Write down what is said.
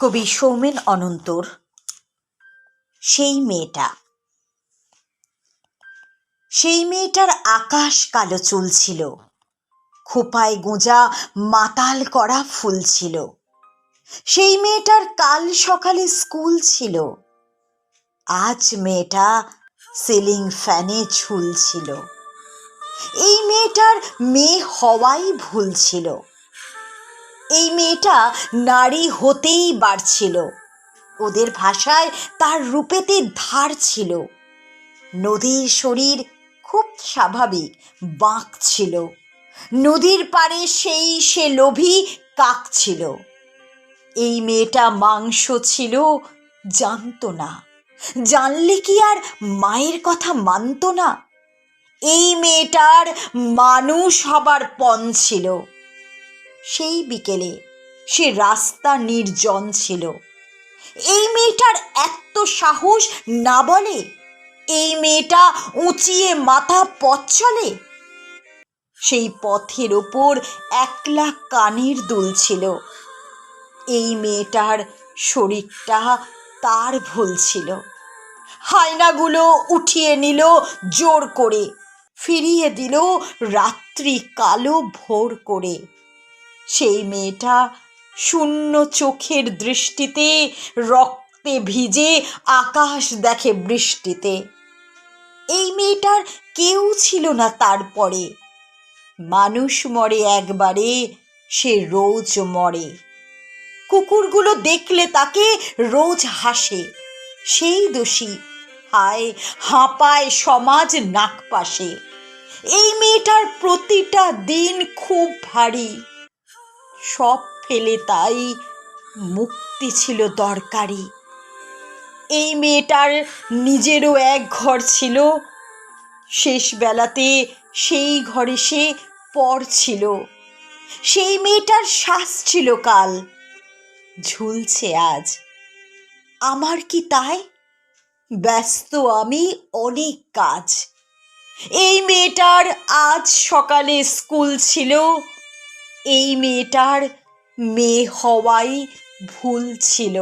কবি সৌমেন অনন্তর, সেই মেয়েটা। সেই মেয়েটার আকাশ কালো চুল ছিল, খোপায় গোঁজা মাতাল করা ফুল ছিল। সেই মেয়েটার কাল সকালে স্কুল ছিল, আজ মেয়েটা সিলিং ফ্যানে ঝুলছিল। এই মেয়েটার মেয়ে হওয়াই ভুল ছিল। এই মেয়েটা নারী হতেই বাড়ছিল। ওদের ভাষায় তার রূপেতে ধার ছিল। নদীর শরীর খুব স্বাভাবিক, বাঁক ছিল। নদীর পাড়ে সেই সে লোভী কাক ছিল। এই মেয়েটা মাংস ছিল, জানতো না। জানলে কি আর মায়ের কথা মানতো না? এই মেয়েটার মানুষ হবার পণ ছিল। সেই বিকেলে সে রাস্তা নির্জন ছিল। এই মেয়েটার এত সাহস না বলে এই মেয়েটা উঁচিয়ে মাথা পথ চলে। সেই পথের ওপর একলা কানের দুল ছিল। এই মেয়েটার শরীরটা তার ভুল ছিল। হায়নাগুলো উঠিয়ে নিল, জোর করে ফিরিয়ে দিল রাত্রি কালো ভোর করে। সেই মেয়েটা শূন্য চোখের দৃষ্টিতে রক্তে ভিজে আকাশ দেখে বৃষ্টিতে। এই মেয়েটার কেউ ছিল না তারপরে। মানুষ মরে একবারে, সে রোজ মরে। কুকুরগুলো দেখলে তাকে রোজ হাসে। সেই দোষী, হায়, হাঁপায় সমাজ নাক পাশে। এই মেয়েটার প্রতিটা দিন খুব ভারী। সব ফেলে তাই মুক্তি ছিল দরকারি। এই মেয়েটার নিজেরও এক ঘর ছিল, শেষ বেলাতে সেই ঘরে সে পর ছিল। সেই মেয়েটার শ্বাস ছিল কাল, ঝুলছে আজ। আমার কি তাই? ব্যস্ত আমি অনেক কাজ। এই মেয়েটার আজ সকালে স্কুল ছিল এই মেয়েটার মেয়ে হওয়াই ভুল ছিল।